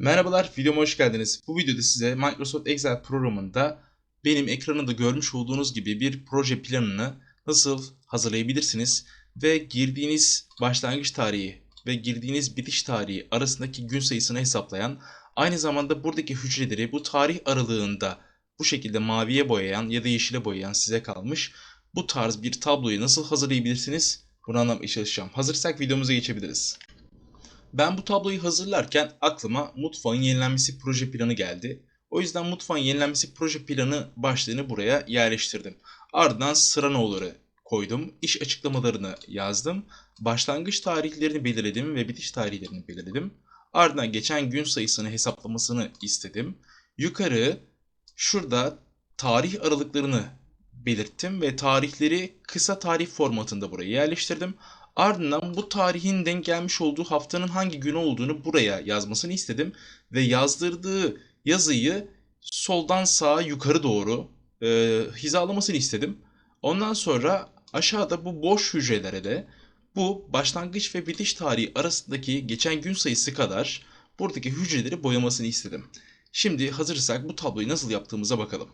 Merhabalar, videoma hoş geldiniz. Bu videoda size Microsoft Excel programında benim ekranında görmüş olduğunuz gibi bir proje planını nasıl hazırlayabilirsiniz ve girdiğiniz başlangıç tarihi ve girdiğiniz bitiş tarihi arasındaki gün sayısını hesaplayan, aynı zamanda buradaki hücreleri bu tarih aralığında bu şekilde maviye boyayan ya da yeşile boyayan size kalmış bu tarz bir tabloyu nasıl hazırlayabilirsiniz? Bunu anlatmaya çalışacağım. Hazırsak videomuza geçebiliriz. Ben bu tabloyu hazırlarken aklıma mutfağın yenilenmesi proje planı geldi. O yüzden mutfağın yenilenmesi proje planı başlığını buraya yerleştirdim. Ardından sıra nolları koydum. İş açıklamalarını yazdım. Başlangıç tarihlerini belirledim ve bitiş tarihlerini belirledim. Ardından geçen gün sayısını hesaplamasını istedim. Yukarı şurada tarih aralıklarını belirttim ve tarihleri kısa tarih formatında buraya yerleştirdim. Ardından bu tarihin denk gelmiş olduğu haftanın hangi günü olduğunu buraya yazmasını istedim. Ve yazdırdığı yazıyı soldan sağa yukarı doğru e, hizalamasını istedim. Ondan sonra aşağıda bu boş hücrelere de bu başlangıç ve bitiş tarihi arasındaki geçen gün sayısı kadar buradaki hücreleri boyamasını istedim. Şimdi hazırsak bu tabloyu nasıl yaptığımıza bakalım.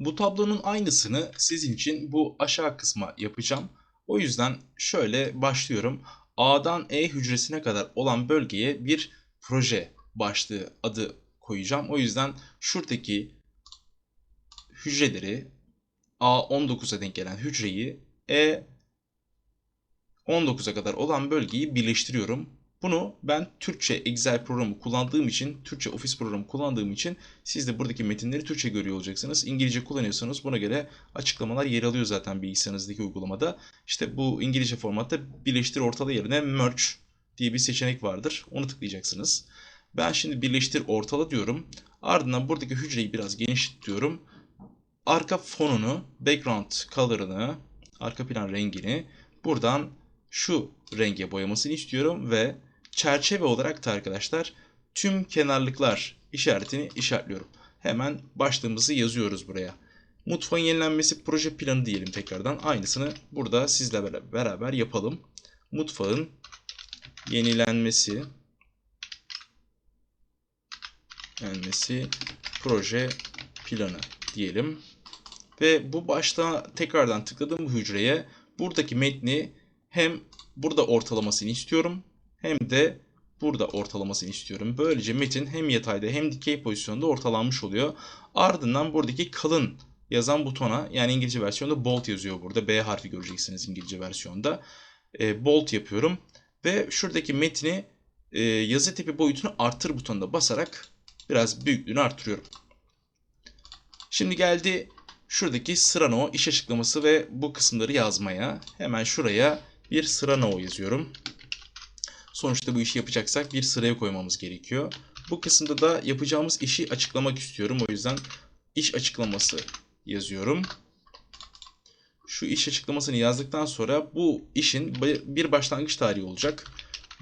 Bu tablonun aynısını sizin için bu aşağı kısma yapacağım. O yüzden şöyle başlıyorum. A'dan E hücresine kadar olan bölgeye bir proje başlığı adı koyacağım. O yüzden şuradaki hücreleri A19'a denk gelen hücreyi E 19'a kadar olan bölgeyi birleştiriyorum. Bunu ben Türkçe Excel programı kullandığım için, Türkçe Office programı kullandığım için siz de buradaki metinleri Türkçe görüyor olacaksınız. İngilizce kullanıyorsanız buna göre açıklamalar yer alıyor zaten bilgisayarınızdaki uygulamada. İşte bu İngilizce formatta birleştir ortala yerine merge diye bir seçenek vardır. Onu tıklayacaksınız. Ben şimdi birleştir ortala diyorum. Ardından buradaki hücreyi biraz genişletiyorum. Arka fonunu, background color'ını, arka plan rengini buradan şu renge boyamasını istiyorum ve çerçeve olarak da arkadaşlar tüm kenarlıklar işaretini işaretliyorum. Hemen başlığımızı yazıyoruz buraya. Mutfağın yenilenmesi proje planı diyelim tekrardan. Aynısını burada sizle beraber yapalım. Mutfağın yenilenmesi yenilenmesi proje planı diyelim. Ve bu başta tekrardan tıkladığım hücreye buradaki metni hem burada ortalamasını istiyorum hem de burada ortalamasını istiyorum. Böylece metin hem yatayda hem dikey pozisyonda ortalanmış oluyor. Ardından buradaki kalın yazan butona yani İngilizce versiyonda bold yazıyor burada. B harfi göreceksiniz İngilizce versiyonda. E, bold yapıyorum ve şuradaki metni e, yazı tipi boyutunu arttır butonuna basarak biraz büyüklüğünü arttırıyorum. Şimdi geldi şuradaki sıra no iş açıklaması ve bu kısımları yazmaya. Hemen şuraya bir sıra no yazıyorum. Sonuçta bu işi yapacaksak bir sıraya koymamız gerekiyor. Bu kısımda da yapacağımız işi açıklamak istiyorum. O yüzden iş açıklaması yazıyorum. Şu iş açıklamasını yazdıktan sonra bu işin bir başlangıç tarihi olacak.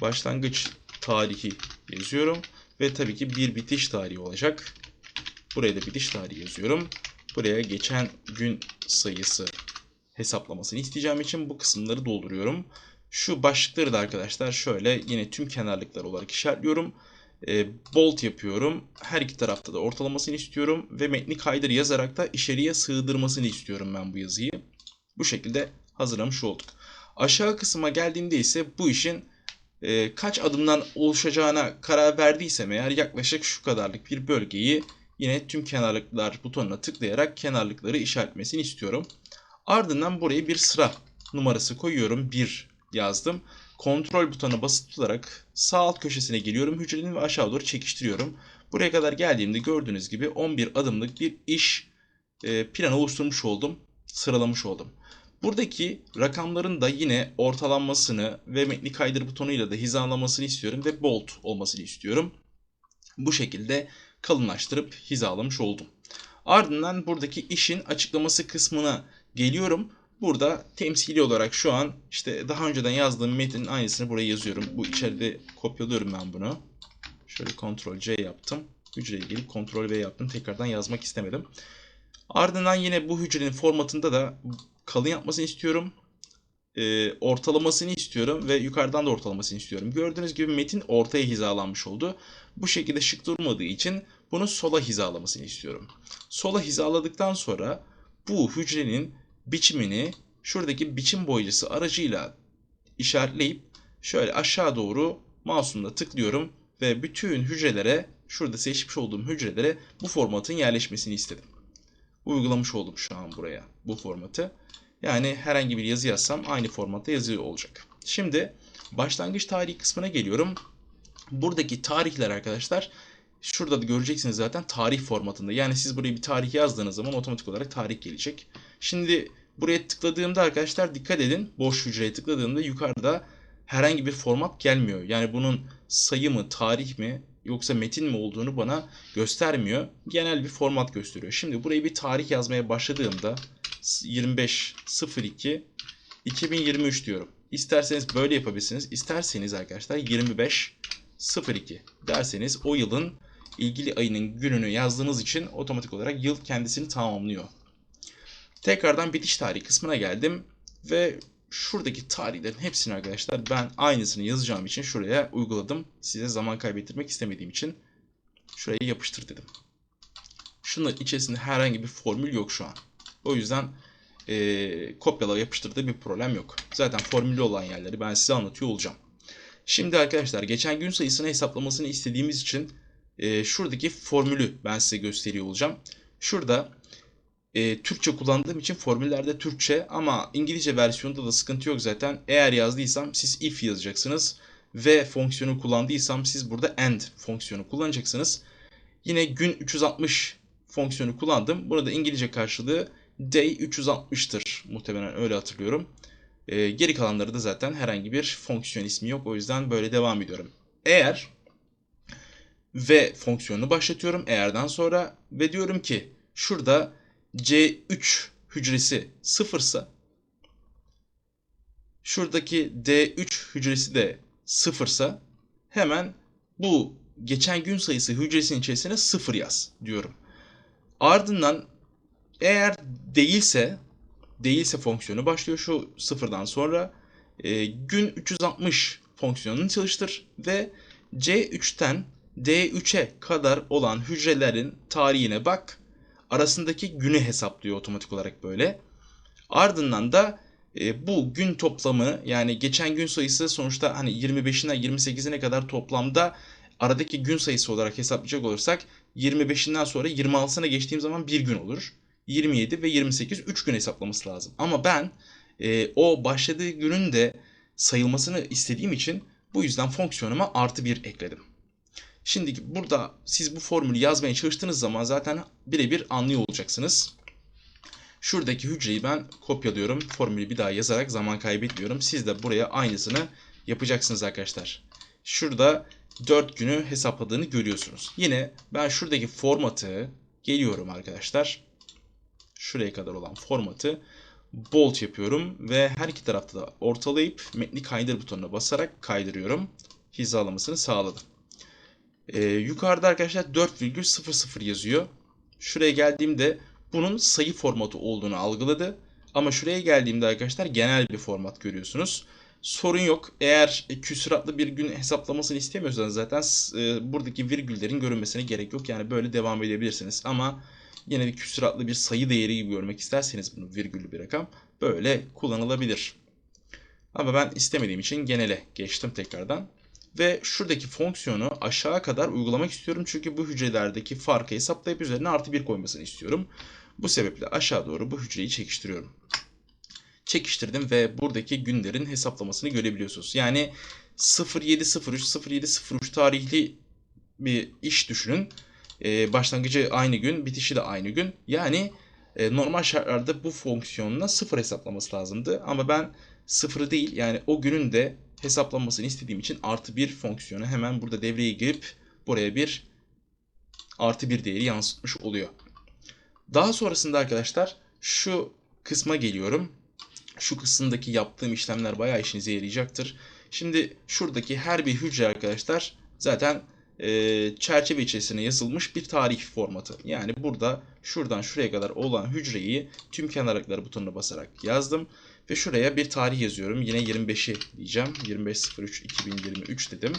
Başlangıç tarihi yazıyorum. Ve tabii ki bir bitiş tarihi olacak. Buraya da bitiş tarihi yazıyorum. Buraya geçen gün sayısı hesaplamasını isteyeceğim için bu kısımları dolduruyorum. Şu başlıkları da arkadaşlar şöyle yine tüm kenarlıklar olarak işaretliyorum. E, bolt yapıyorum. Her iki tarafta da ortalamasını istiyorum. Ve metni kaydır yazarak da içeriye sığdırmasını istiyorum ben bu yazıyı. Bu şekilde hazırlamış olduk. Aşağı kısma geldiğimde ise bu işin e, kaç adımdan oluşacağına karar verdiysem eğer yaklaşık şu kadarlık bir bölgeyi yine tüm kenarlıklar butonuna tıklayarak kenarlıkları işaretmesini istiyorum. Ardından buraya bir sıra numarası koyuyorum. 1 yazdım. Kontrol butonuna basılı tutarak sağ alt köşesine geliyorum. Hücrenin ve aşağı doğru çekiştiriyorum. Buraya kadar geldiğimde gördüğünüz gibi 11 adımlık bir iş e, planı oluşturmuş oldum. Sıralamış oldum. Buradaki rakamların da yine ortalanmasını ve metni kaydır butonuyla da hizalamasını istiyorum ve bold olmasını istiyorum. Bu şekilde kalınlaştırıp hizalamış oldum. Ardından buradaki işin açıklaması kısmına geliyorum. Burada temsili olarak şu an işte daha önceden yazdığım metnin aynısını buraya yazıyorum. Bu içeride kopyalıyorum ben bunu. Şöyle Ctrl C yaptım. Hücreye gelip Ctrl V yaptım. Tekrardan yazmak istemedim. Ardından yine bu hücrenin formatında da kalın yapmasını istiyorum. E, ortalamasını istiyorum. ve yukarıdan da ortalamasını istiyorum. Gördüğünüz gibi metin ortaya hizalanmış oldu. Bu şekilde şık durmadığı için bunu sola hizalamasını istiyorum. Sola hizaladıktan sonra bu hücrenin biçimini şuradaki biçim boyacısı aracıyla işaretleyip şöyle aşağı doğru mouse'umla tıklıyorum ve bütün hücrelere şurada seçmiş olduğum hücrelere bu formatın yerleşmesini istedim. Uygulamış oldum şu an buraya bu formatı. Yani herhangi bir yazı yazsam aynı formatta yazı olacak. Şimdi başlangıç tarihi kısmına geliyorum. Buradaki tarihler arkadaşlar şurada da göreceksiniz zaten tarih formatında. Yani siz buraya bir tarih yazdığınız zaman otomatik olarak tarih gelecek. Şimdi buraya tıkladığımda arkadaşlar dikkat edin. Boş hücreye tıkladığımda yukarıda herhangi bir format gelmiyor. Yani bunun sayı mı, tarih mi yoksa metin mi olduğunu bana göstermiyor. Genel bir format gösteriyor. Şimdi buraya bir tarih yazmaya başladığımda 25.02 2023 diyorum. İsterseniz böyle yapabilirsiniz. İsterseniz arkadaşlar 25.02 derseniz o yılın ilgili ayının gününü yazdığınız için otomatik olarak yıl kendisini tamamlıyor. Tekrardan bitiş tarihi kısmına geldim ve şuradaki tarihlerin hepsini arkadaşlar ben aynısını yazacağım için şuraya uyguladım. Size zaman kaybettirmek istemediğim için şuraya yapıştır dedim. Şunların içerisinde herhangi bir formül yok şu an. O yüzden e, kopyala yapıştırdığı bir problem yok. Zaten formüllü olan yerleri ben size anlatıyor olacağım. Şimdi arkadaşlar geçen gün sayısını hesaplamasını istediğimiz için e, şuradaki formülü ben size gösteriyor olacağım. Şurada e, Türkçe kullandığım için formüllerde Türkçe ama İngilizce versiyonunda da sıkıntı yok zaten. Eğer yazdıysam siz if yazacaksınız ve fonksiyonu kullandıysam siz burada end fonksiyonu kullanacaksınız. Yine gün 360 fonksiyonu kullandım. Burada İngilizce karşılığı day 360'tır muhtemelen öyle hatırlıyorum. E, geri kalanları da zaten herhangi bir fonksiyon ismi yok. O yüzden böyle devam ediyorum. Eğer ve fonksiyonu başlatıyorum eğerden sonra ve diyorum ki şurada C3 hücresi sıfırsa şuradaki D3 hücresi de sıfırsa hemen bu geçen gün sayısı hücresinin içerisine sıfır yaz diyorum. Ardından eğer değilse değilse fonksiyonu başlıyor şu sıfırdan sonra e, gün 360 fonksiyonunu çalıştır ve C3'ten D3'e kadar olan hücrelerin tarihine bak. Arasındaki günü hesaplıyor otomatik olarak böyle. Ardından da e, bu gün toplamı yani geçen gün sayısı sonuçta hani 25'inden 28'ine kadar toplamda aradaki gün sayısı olarak hesaplayacak olursak 25'inden sonra 26'sına geçtiğim zaman bir gün olur. 27 ve 28 3 gün hesaplaması lazım. Ama ben e, o başladığı günün de sayılmasını istediğim için bu yüzden fonksiyonuma artı 1 ekledim. Şimdi burada siz bu formülü yazmaya çalıştığınız zaman zaten birebir anlıyor olacaksınız. Şuradaki hücreyi ben kopyalıyorum. Formülü bir daha yazarak zaman kaybetmiyorum. Siz de buraya aynısını yapacaksınız arkadaşlar. Şurada 4 günü hesapladığını görüyorsunuz. Yine ben şuradaki formatı geliyorum arkadaşlar. Şuraya kadar olan formatı bold yapıyorum ve her iki tarafta da ortalayıp metni kaydır butonuna basarak kaydırıyorum. Hizalamasını sağladım. Ee, yukarıda arkadaşlar 4,00 yazıyor. Şuraya geldiğimde bunun sayı formatı olduğunu algıladı. Ama şuraya geldiğimde arkadaşlar genel bir format görüyorsunuz. Sorun yok. Eğer küsuratlı bir gün hesaplamasını istemiyorsanız zaten e, buradaki virgüllerin görünmesine gerek yok. Yani böyle devam edebilirsiniz. Ama yine bir küsuratlı bir sayı değeri gibi görmek isterseniz bunu virgüllü bir rakam böyle kullanılabilir. Ama ben istemediğim için genele geçtim tekrardan. Ve şuradaki fonksiyonu aşağı kadar uygulamak istiyorum. Çünkü bu hücrelerdeki farkı hesaplayıp üzerine artı bir koymasını istiyorum. Bu sebeple aşağı doğru bu hücreyi çekiştiriyorum. Çekiştirdim ve buradaki günlerin hesaplamasını görebiliyorsunuz. Yani 0703 0703 tarihli bir iş düşünün. Ee, başlangıcı aynı gün, bitişi de aynı gün. Yani e, normal şartlarda bu fonksiyonla sıfır hesaplaması lazımdı. Ama ben sıfırı değil yani o günün de hesaplanmasını istediğim için artı bir fonksiyonu hemen burada devreye girip buraya bir artı bir değeri yansıtmış oluyor. Daha sonrasında arkadaşlar şu kısma geliyorum. Şu kısımdaki yaptığım işlemler bayağı işinize yarayacaktır. Şimdi şuradaki her bir hücre arkadaşlar zaten e, çerçeve içerisine yazılmış bir tarih formatı. Yani burada şuradan şuraya kadar olan hücreyi tüm kenarlıkları butonuna basarak yazdım. Ve şuraya bir tarih yazıyorum. Yine 25'i diyeceğim. 25.03.2023 dedim.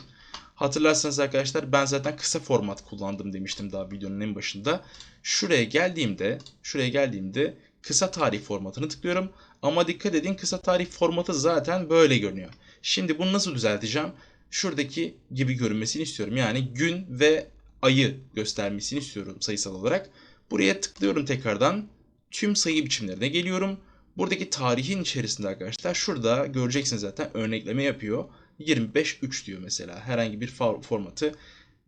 Hatırlarsanız arkadaşlar ben zaten kısa format kullandım demiştim daha videonun en başında. Şuraya geldiğimde, şuraya geldiğimde kısa tarih formatını tıklıyorum. Ama dikkat edin kısa tarih formatı zaten böyle görünüyor. Şimdi bunu nasıl düzelteceğim? Şuradaki gibi görünmesini istiyorum. Yani gün ve ayı göstermesini istiyorum sayısal olarak. Buraya tıklıyorum tekrardan. Tüm sayı biçimlerine geliyorum. Buradaki tarihin içerisinde arkadaşlar şurada göreceksiniz zaten örnekleme yapıyor. 25.3 diyor mesela. Herhangi bir formatı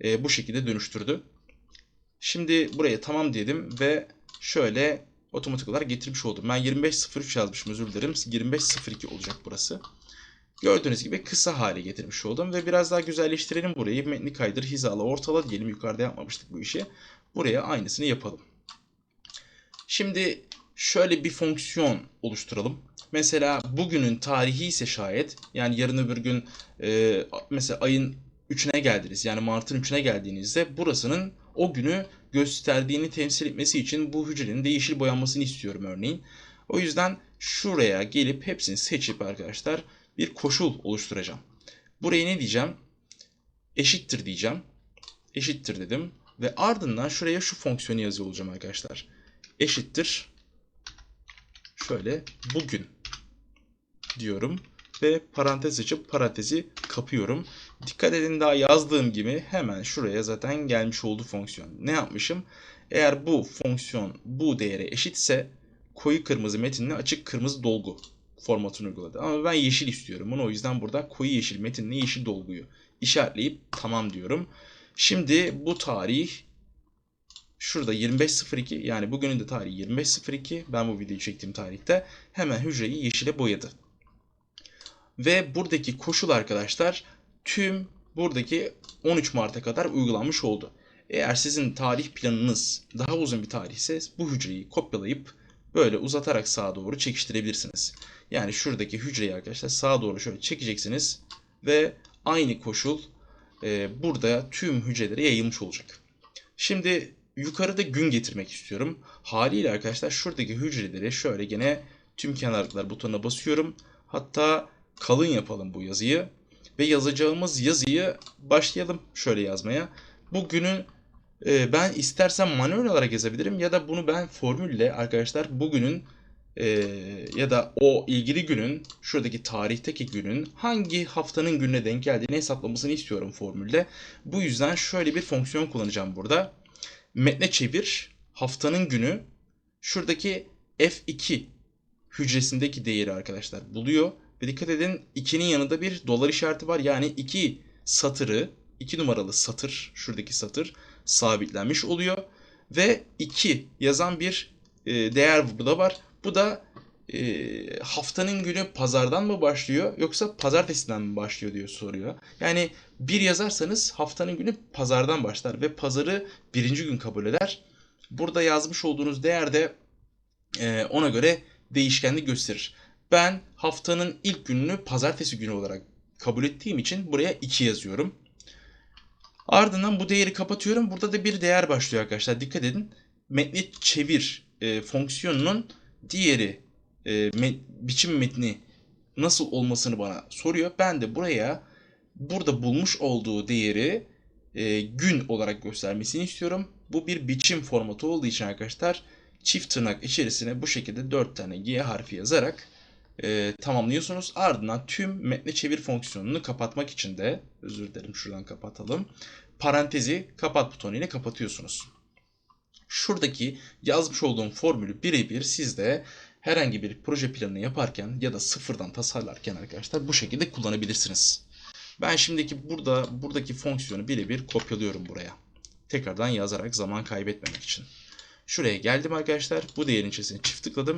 e, bu şekilde dönüştürdü. Şimdi buraya tamam dedim ve şöyle otomatik olarak getirmiş oldum. Ben 25.03 yazmışım özür dilerim. 25.02 olacak burası. Gördüğünüz gibi kısa hale getirmiş oldum ve biraz daha güzelleştirelim burayı. Metni kaydır, hizala, ortala diyelim. Yukarıda yapmamıştık bu işi. Buraya aynısını yapalım. Şimdi şöyle bir fonksiyon oluşturalım. Mesela bugünün tarihi ise şayet yani yarın öbür gün e, mesela ayın 3'üne geldiniz yani Mart'ın 3'üne geldiğinizde burasının o günü gösterdiğini temsil etmesi için bu hücrenin de yeşil boyanmasını istiyorum örneğin. O yüzden şuraya gelip hepsini seçip arkadaşlar bir koşul oluşturacağım. Buraya ne diyeceğim? Eşittir diyeceğim. Eşittir dedim. Ve ardından şuraya şu fonksiyonu yazıyor olacağım arkadaşlar. Eşittir. Şöyle bugün diyorum. Ve parantez açıp parantezi kapıyorum. Dikkat edin daha yazdığım gibi hemen şuraya zaten gelmiş oldu fonksiyon. Ne yapmışım? Eğer bu fonksiyon bu değere eşitse koyu kırmızı metinle açık kırmızı dolgu formatını uyguladı. Ama ben yeşil istiyorum bunu. O yüzden burada koyu yeşil metinle yeşil dolguyu işaretleyip tamam diyorum. Şimdi bu tarih şurada 25.02 yani bugünün de tarihi 25.02 ben bu videoyu çektiğim tarihte hemen hücreyi yeşile boyadı. Ve buradaki koşul arkadaşlar tüm buradaki 13 Mart'a kadar uygulanmış oldu. Eğer sizin tarih planınız daha uzun bir tarihse bu hücreyi kopyalayıp böyle uzatarak sağa doğru çekiştirebilirsiniz. Yani şuradaki hücreyi arkadaşlar sağa doğru şöyle çekeceksiniz ve aynı koşul e, burada tüm hücrelere yayılmış olacak. Şimdi yukarıda gün getirmek istiyorum. Haliyle arkadaşlar şuradaki hücreleri şöyle gene tüm kenarlıklar butonuna basıyorum. Hatta kalın yapalım bu yazıyı. Ve yazacağımız yazıyı başlayalım şöyle yazmaya. Bu günün e, ben istersen manuel olarak yazabilirim ya da bunu ben formülle arkadaşlar bugünün e, ya da o ilgili günün şuradaki tarihteki günün hangi haftanın gününe denk geldiğini hesaplamasını istiyorum formülde. Bu yüzden şöyle bir fonksiyon kullanacağım burada. Metne çevir haftanın günü şuradaki F2 hücresindeki değeri arkadaşlar buluyor. Ve dikkat edin 2'nin yanında bir dolar işareti var. Yani 2 satırı 2 numaralı satır şuradaki satır sabitlenmiş oluyor. Ve 2 yazan bir e, değer burada var. Bu da e, haftanın günü pazardan mı başlıyor yoksa pazartesiden mi başlıyor diye soruyor. Yani bir yazarsanız haftanın günü pazardan başlar ve pazarı birinci gün kabul eder. Burada yazmış olduğunuz değer de e, ona göre değişkenlik gösterir. Ben haftanın ilk gününü pazartesi günü olarak kabul ettiğim için buraya 2 yazıyorum. Ardından bu değeri kapatıyorum. Burada da bir değer başlıyor arkadaşlar. Dikkat edin. Metni çevir e, fonksiyonunun diğeri e, met, biçim metni nasıl olmasını bana soruyor. Ben de buraya burada bulmuş olduğu değeri e, gün olarak göstermesini istiyorum. Bu bir biçim formatı olduğu için arkadaşlar çift tırnak içerisine bu şekilde 4 tane G harfi yazarak e, tamamlıyorsunuz. Ardından tüm metne çevir fonksiyonunu kapatmak için de özür dilerim şuradan kapatalım. Parantezi kapat butonu ile kapatıyorsunuz. Şuradaki yazmış olduğum formülü birebir siz de herhangi bir proje planını yaparken ya da sıfırdan tasarlarken arkadaşlar bu şekilde kullanabilirsiniz. Ben şimdiki burada buradaki fonksiyonu birebir kopyalıyorum buraya. Tekrardan yazarak zaman kaybetmemek için. Şuraya geldim arkadaşlar. Bu değerin içerisine çift tıkladım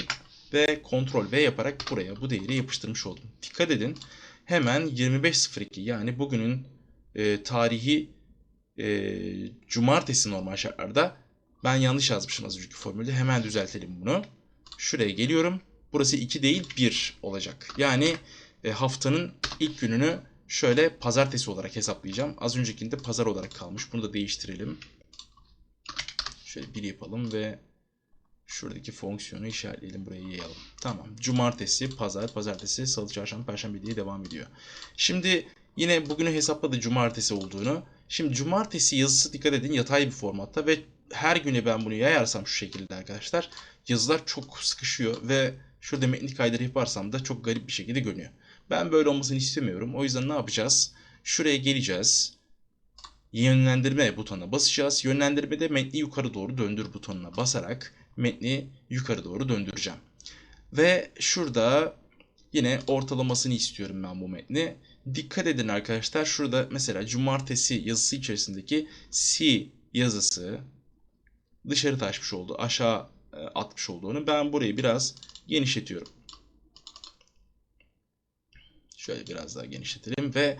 ve Ctrl V yaparak buraya bu değeri yapıştırmış oldum. Dikkat edin. Hemen 25.02 yani bugünün e, tarihi e, cumartesi normal şartlarda ben yanlış yazmışım az önceki formülde. Hemen düzeltelim bunu. Şuraya geliyorum. Burası 2 değil 1 olacak. Yani e, haftanın ilk gününü şöyle pazartesi olarak hesaplayacağım. Az öncekinde pazar olarak kalmış. Bunu da değiştirelim. Şöyle 1 yapalım ve Şuradaki fonksiyonu işaretleyelim buraya yayalım. Tamam. Cumartesi, pazar, pazartesi, salı, çarşamba, perşembe diye devam ediyor. Şimdi yine bugünü hesapladı cumartesi olduğunu. Şimdi cumartesi yazısı dikkat edin yatay bir formatta ve her güne ben bunu yayarsam şu şekilde arkadaşlar yazılar çok sıkışıyor ve şurada metni kaydırı yaparsam da çok garip bir şekilde görünüyor. Ben böyle olmasını istemiyorum. O yüzden ne yapacağız? Şuraya geleceğiz. Yönlendirme butonuna basacağız. Yönlendirmede metni yukarı doğru döndür butonuna basarak metni yukarı doğru döndüreceğim. Ve şurada yine ortalamasını istiyorum ben bu metni. Dikkat edin arkadaşlar şurada mesela cumartesi yazısı içerisindeki C yazısı dışarı taşmış oldu. Aşağı e, atmış olduğunu. Ben burayı biraz genişletiyorum. Şöyle biraz daha genişletelim ve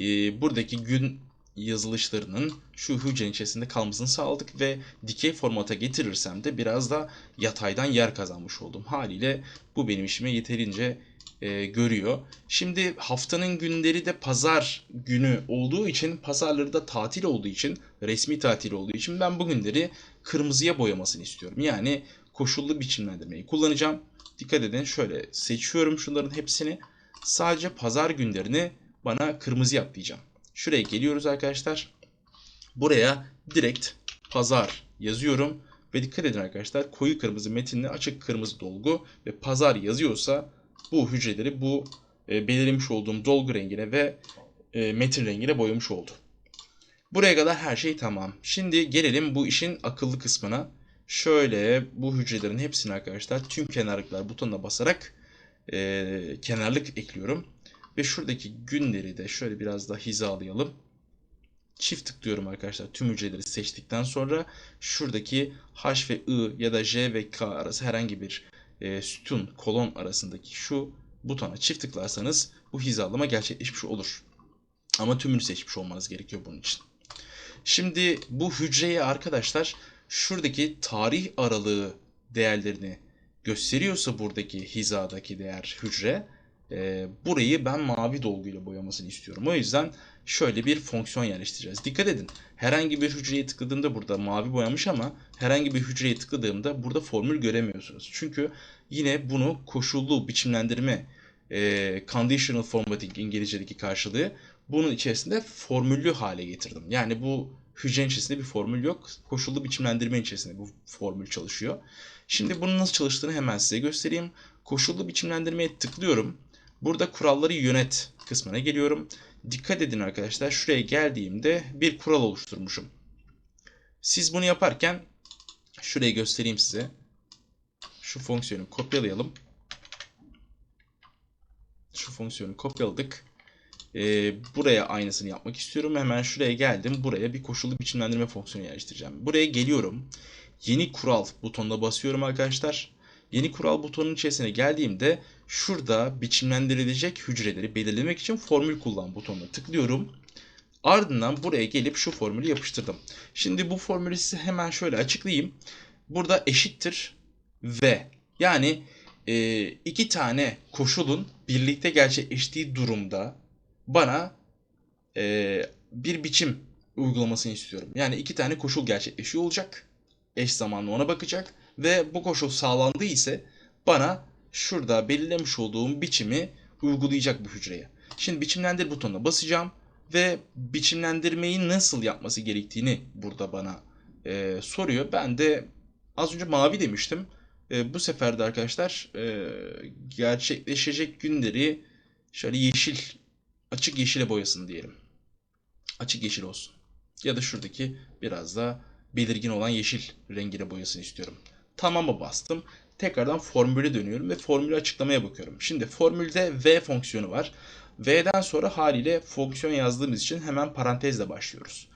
e, buradaki gün yazılışlarının şu hücrenin içerisinde kalmasını sağladık ve dikey formata getirirsem de biraz da yataydan yer kazanmış oldum. Haliyle bu benim işime yeterince e, görüyor. Şimdi haftanın günleri de pazar günü olduğu için, pazarları da tatil olduğu için, resmi tatil olduğu için ben bu günleri kırmızıya boyamasını istiyorum. Yani koşullu biçimlendirmeyi kullanacağım. Dikkat edin şöyle seçiyorum şunların hepsini. Sadece pazar günlerini bana kırmızı yap diyeceğim. Şuraya geliyoruz arkadaşlar. Buraya direkt pazar yazıyorum. Ve dikkat edin arkadaşlar koyu kırmızı metinli açık kırmızı dolgu ve pazar yazıyorsa bu hücreleri bu e, belirlemiş olduğum dolgu rengine ve e, metin rengine boyamış oldu. Buraya kadar her şey tamam. Şimdi gelelim bu işin akıllı kısmına. Şöyle bu hücrelerin hepsini arkadaşlar tüm kenarlıklar butonuna basarak e, kenarlık ekliyorum. Ve şuradaki günleri de şöyle biraz daha hizalayalım. Çift tıklıyorum arkadaşlar tüm hücreleri seçtikten sonra şuradaki H ve I ya da J ve K arası herhangi bir e, sütun kolon arasındaki şu butona çift tıklarsanız bu hizalama gerçekleşmiş olur. Ama tümünü seçmiş olmanız gerekiyor bunun için. Şimdi bu hücreye arkadaşlar şuradaki tarih aralığı değerlerini gösteriyorsa buradaki hizadaki değer hücre e, burayı ben mavi dolguyla boyamasını istiyorum. O yüzden şöyle bir fonksiyon yerleştireceğiz. Dikkat edin herhangi bir hücreye tıkladığımda burada mavi boyamış ama herhangi bir hücreye tıkladığımda burada formül göremiyorsunuz. Çünkü yine bunu koşullu biçimlendirme e, conditional formatting İngilizce'deki karşılığı bunun içerisinde formüllü hale getirdim. Yani bu hücrenin içerisinde bir formül yok. Koşullu biçimlendirme içerisinde bu formül çalışıyor. Şimdi bunun nasıl çalıştığını hemen size göstereyim. Koşullu biçimlendirmeye tıklıyorum. Burada kuralları yönet kısmına geliyorum. Dikkat edin arkadaşlar şuraya geldiğimde bir kural oluşturmuşum. Siz bunu yaparken şurayı göstereyim size. Şu fonksiyonu kopyalayalım. Şu fonksiyonu kopyaladık. Ee, buraya aynısını yapmak istiyorum. Hemen şuraya geldim. Buraya bir koşullu biçimlendirme fonksiyonu yerleştireceğim. Buraya geliyorum. Yeni kural butonuna basıyorum arkadaşlar. Yeni kural butonunun içerisine geldiğimde şurada biçimlendirilecek hücreleri belirlemek için formül kullan butonuna tıklıyorum. Ardından buraya gelip şu formülü yapıştırdım. Şimdi bu formülü size hemen şöyle açıklayayım. Burada eşittir ve yani e, iki tane koşulun birlikte gerçekleştiği durumda bana e, bir biçim uygulamasını istiyorum. Yani iki tane koşul gerçekleşiyor olacak. Eş zamanlı ona bakacak ve bu koşul sağlandığı ise bana şurada belirlemiş olduğum biçimi uygulayacak bu hücreye. Şimdi biçimlendir butonuna basacağım ve biçimlendirmeyi nasıl yapması gerektiğini burada bana e, soruyor. Ben de az önce mavi demiştim. E, bu sefer de arkadaşlar e, gerçekleşecek günleri şöyle yeşil, açık yeşile boyasın diyelim. Açık yeşil olsun. Ya da şuradaki biraz da belirgin olan yeşil rengine boyasını istiyorum. Tamam'a bastım. Tekrardan formüle dönüyorum ve formülü açıklamaya bakıyorum. Şimdi formülde v fonksiyonu var. V'den sonra haliyle fonksiyon yazdığımız için hemen parantezle başlıyoruz.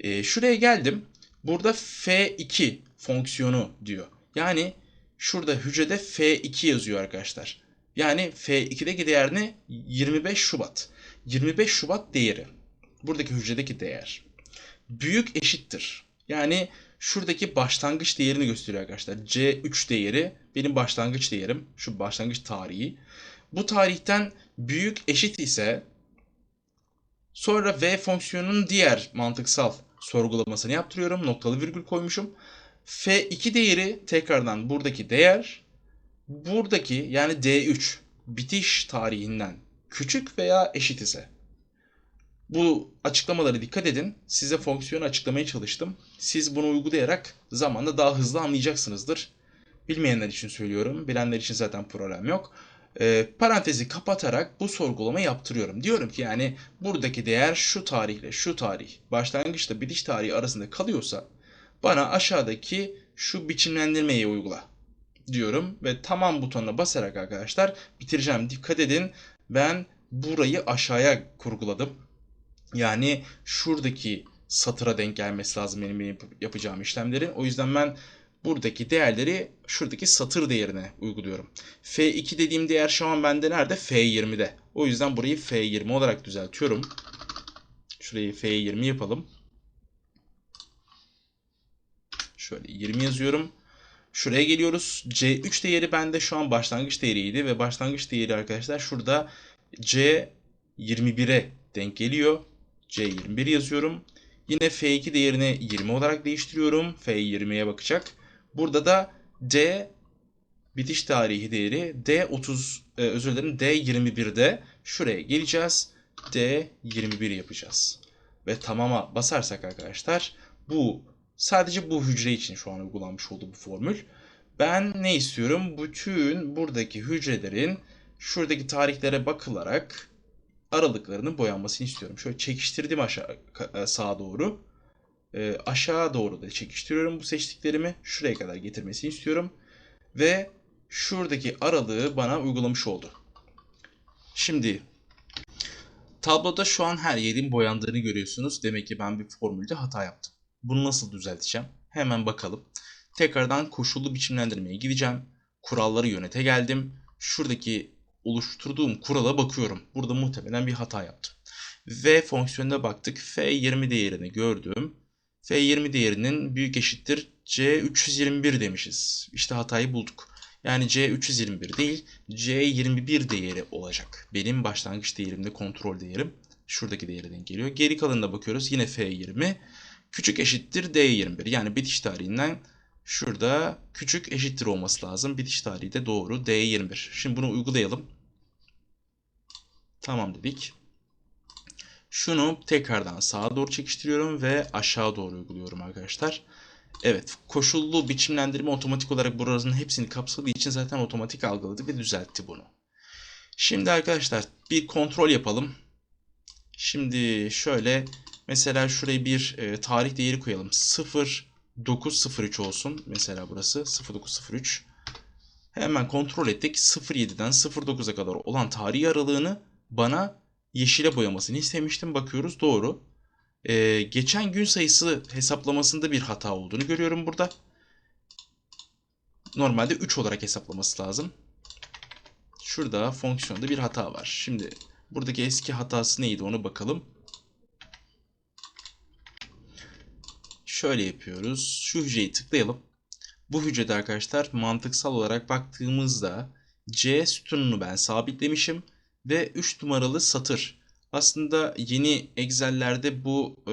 E, şuraya geldim. Burada f2 fonksiyonu diyor. Yani şurada hücrede f2 yazıyor arkadaşlar. Yani f2'deki değer ne? 25 Şubat. 25 Şubat değeri. Buradaki hücredeki değer. Büyük eşittir. Yani şuradaki başlangıç değerini gösteriyor arkadaşlar. C3 değeri benim başlangıç değerim. Şu başlangıç tarihi. Bu tarihten büyük eşit ise sonra v fonksiyonunun diğer mantıksal sorgulamasını yaptırıyorum. Noktalı virgül koymuşum. F2 değeri tekrardan buradaki değer buradaki yani D3 bitiş tarihinden küçük veya eşit ise bu açıklamalara dikkat edin. Size fonksiyonu açıklamaya çalıştım. Siz bunu uygulayarak zamanla daha hızlı anlayacaksınızdır. Bilmeyenler için söylüyorum. Bilenler için zaten problem yok. Ee, parantezi kapatarak bu sorgulama yaptırıyorum. Diyorum ki yani buradaki değer şu tarihle şu tarih başlangıçla bitiş tarihi arasında kalıyorsa bana aşağıdaki şu biçimlendirmeyi uygula diyorum ve tamam butonuna basarak arkadaşlar bitireceğim. Dikkat edin ben burayı aşağıya kurguladım. Yani şuradaki satıra denk gelmesi lazım benim yap- yapacağım işlemlerin. O yüzden ben buradaki değerleri şuradaki satır değerine uyguluyorum. F2 dediğim değer şu an bende nerede? F20'de. O yüzden burayı F20 olarak düzeltiyorum. Şurayı F20 yapalım. Şöyle 20 yazıyorum. Şuraya geliyoruz. C3 değeri bende şu an başlangıç değeriydi ve başlangıç değeri arkadaşlar şurada C21'e denk geliyor. C21 yazıyorum. Yine F2 değerini 20 olarak değiştiriyorum. F20'ye bakacak. Burada da D bitiş tarihi değeri D30 e, özür dilerim D21'de şuraya geleceğiz. D21 yapacağız. Ve tamama basarsak arkadaşlar bu sadece bu hücre için şu an uygulanmış oldu bu formül. Ben ne istiyorum? Bütün buradaki hücrelerin şuradaki tarihlere bakılarak aralıklarının boyanmasını istiyorum. Şöyle çekiştirdim aşağı ka- sağa doğru. Ee, aşağı doğru da çekiştiriyorum bu seçtiklerimi. Şuraya kadar getirmesini istiyorum. Ve şuradaki aralığı bana uygulamış oldu. Şimdi tabloda şu an her yerin boyandığını görüyorsunuz. Demek ki ben bir formülde hata yaptım. Bunu nasıl düzelteceğim? Hemen bakalım. Tekrardan koşullu biçimlendirmeye gideceğim. Kuralları yönete geldim. Şuradaki oluşturduğum kurala bakıyorum. Burada muhtemelen bir hata yaptım. V fonksiyonuna baktık. F20 değerini gördüm. F20 değerinin büyük eşittir C321 demişiz. İşte hatayı bulduk. Yani C321 değil C21 değeri olacak. Benim başlangıç değerimde kontrol değerim. Şuradaki değere denk geliyor. Geri kalanına bakıyoruz. Yine F20 küçük eşittir D21. Yani bitiş tarihinden şurada küçük eşittir olması lazım. Bitiş tarihi de doğru D21. Şimdi bunu uygulayalım. Tamam dedik. Şunu tekrardan sağa doğru çekiştiriyorum ve aşağı doğru uyguluyorum arkadaşlar. Evet, koşullu biçimlendirme otomatik olarak buranın hepsini kapsadığı için zaten otomatik algıladı ve düzeltti bunu. Şimdi arkadaşlar bir kontrol yapalım. Şimdi şöyle mesela şuraya bir e, tarih değeri koyalım. 0903 olsun. Mesela burası 0903. Hemen kontrol ettik. 07'den 09'a kadar olan tarih aralığını bana yeşile boyamasını istemiştim. Bakıyoruz doğru. Ee, geçen gün sayısı hesaplamasında bir hata olduğunu görüyorum burada. Normalde 3 olarak hesaplaması lazım. Şurada fonksiyonda bir hata var. Şimdi buradaki eski hatası neydi onu bakalım. Şöyle yapıyoruz. Şu hücreyi tıklayalım. Bu hücrede arkadaşlar mantıksal olarak baktığımızda C sütununu ben sabitlemişim ve 3 numaralı satır. Aslında yeni Excel'lerde bu e,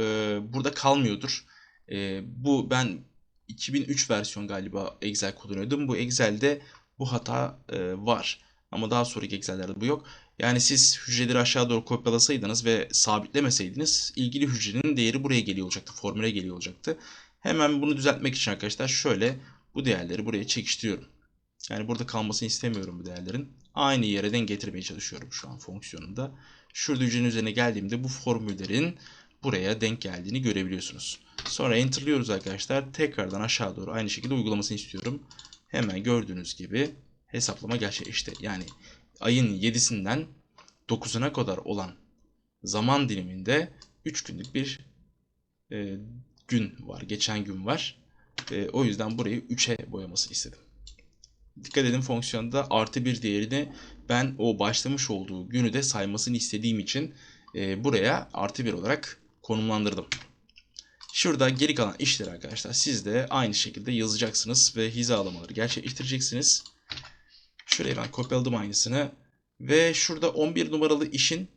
burada kalmıyordur. E, bu ben 2003 versiyon galiba Excel kullanıyordum. Bu Excel'de bu hata e, var. Ama daha sonraki Excel'lerde bu yok. Yani siz hücreleri aşağı doğru kopyalasaydınız ve sabitlemeseydiniz ilgili hücrenin değeri buraya geliyor olacaktı. Formüle geliyor olacaktı. Hemen bunu düzeltmek için arkadaşlar şöyle bu değerleri buraya çekiştiriyorum. Yani burada kalmasını istemiyorum bu değerlerin. Aynı yere denk getirmeye çalışıyorum şu an fonksiyonunda. Şurada üzerine geldiğimde bu formüllerin buraya denk geldiğini görebiliyorsunuz. Sonra enterlıyoruz arkadaşlar. Tekrardan aşağı doğru aynı şekilde uygulamasını istiyorum. Hemen gördüğünüz gibi hesaplama gerçekleşti. Yani ayın 7'sinden 9'una kadar olan zaman diliminde 3 günlük bir e, gün var. Geçen gün var. E, o yüzden burayı 3'e boyamasını istedim. Dikkat edin fonksiyonda artı bir değerini ben o başlamış olduğu günü de saymasını istediğim için e, buraya artı bir olarak konumlandırdım. Şurada geri kalan işleri arkadaşlar siz de aynı şekilde yazacaksınız ve hizalamaları gerçekleştireceksiniz. Şuraya ben kopyaladım aynısını ve şurada 11 numaralı işin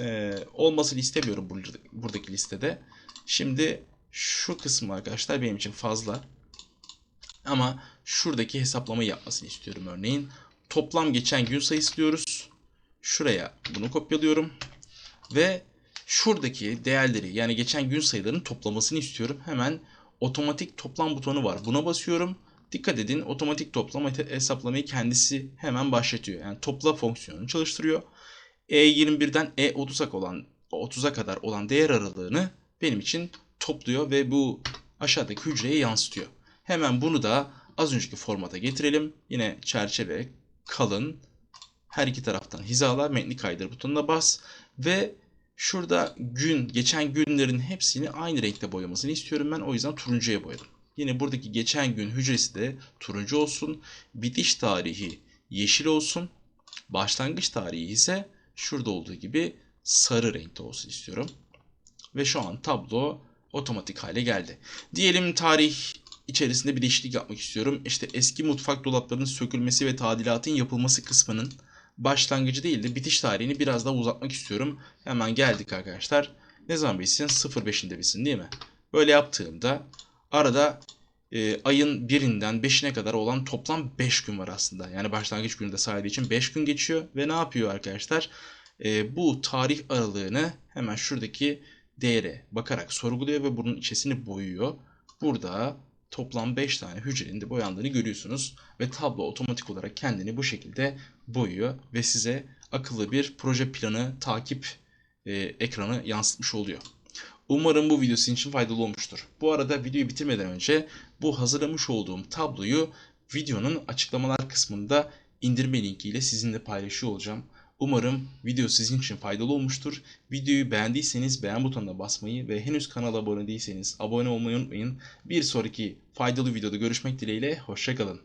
e, olmasını istemiyorum burada, buradaki listede. Şimdi şu kısmı arkadaşlar benim için fazla. Ama şuradaki hesaplamayı yapmasını istiyorum örneğin. Toplam geçen gün sayısı diyoruz. Şuraya bunu kopyalıyorum. Ve şuradaki değerleri yani geçen gün sayılarının toplamasını istiyorum. Hemen otomatik toplam butonu var. Buna basıyorum. Dikkat edin otomatik toplama hesaplamayı kendisi hemen başlatıyor. Yani topla fonksiyonunu çalıştırıyor. E21'den E30'a olan 30'a kadar olan değer aralığını benim için topluyor ve bu aşağıdaki hücreye yansıtıyor. Hemen bunu da az önceki formata getirelim. Yine çerçeve kalın her iki taraftan hizala metni kaydır butonuna bas ve şurada gün geçen günlerin hepsini aynı renkte boyamasını istiyorum ben o yüzden turuncuya boyadım. Yine buradaki geçen gün hücresi de turuncu olsun. Bitiş tarihi yeşil olsun. Başlangıç tarihi ise şurada olduğu gibi sarı renkte olsun istiyorum. Ve şu an tablo otomatik hale geldi. Diyelim tarih içerisinde bir değişiklik yapmak istiyorum. İşte eski mutfak dolaplarının sökülmesi ve tadilatın yapılması kısmının başlangıcı değil de bitiş tarihini biraz daha uzatmak istiyorum. Hemen geldik arkadaşlar. Ne zaman bitsin? 05'inde bitsin değil mi? Böyle yaptığımda arada e, ayın birinden 5'ine kadar olan toplam 5 gün var aslında. Yani başlangıç günü de saydığı için 5 gün geçiyor. Ve ne yapıyor arkadaşlar? E, bu tarih aralığını hemen şuradaki değere bakarak sorguluyor ve bunun içerisini boyuyor. Burada toplam 5 tane hücrenin de boyandığını görüyorsunuz. Ve tablo otomatik olarak kendini bu şekilde boyuyor ve size akıllı bir proje planı takip e, ekranı yansıtmış oluyor. Umarım bu video sizin için faydalı olmuştur. Bu arada videoyu bitirmeden önce bu hazırlamış olduğum tabloyu videonun açıklamalar kısmında indirme linkiyle sizinle paylaşıyor olacağım. Umarım video sizin için faydalı olmuştur. Videoyu beğendiyseniz beğen butonuna basmayı ve henüz kanala abone değilseniz abone olmayı unutmayın. Bir sonraki faydalı videoda görüşmek dileğiyle. Hoşçakalın.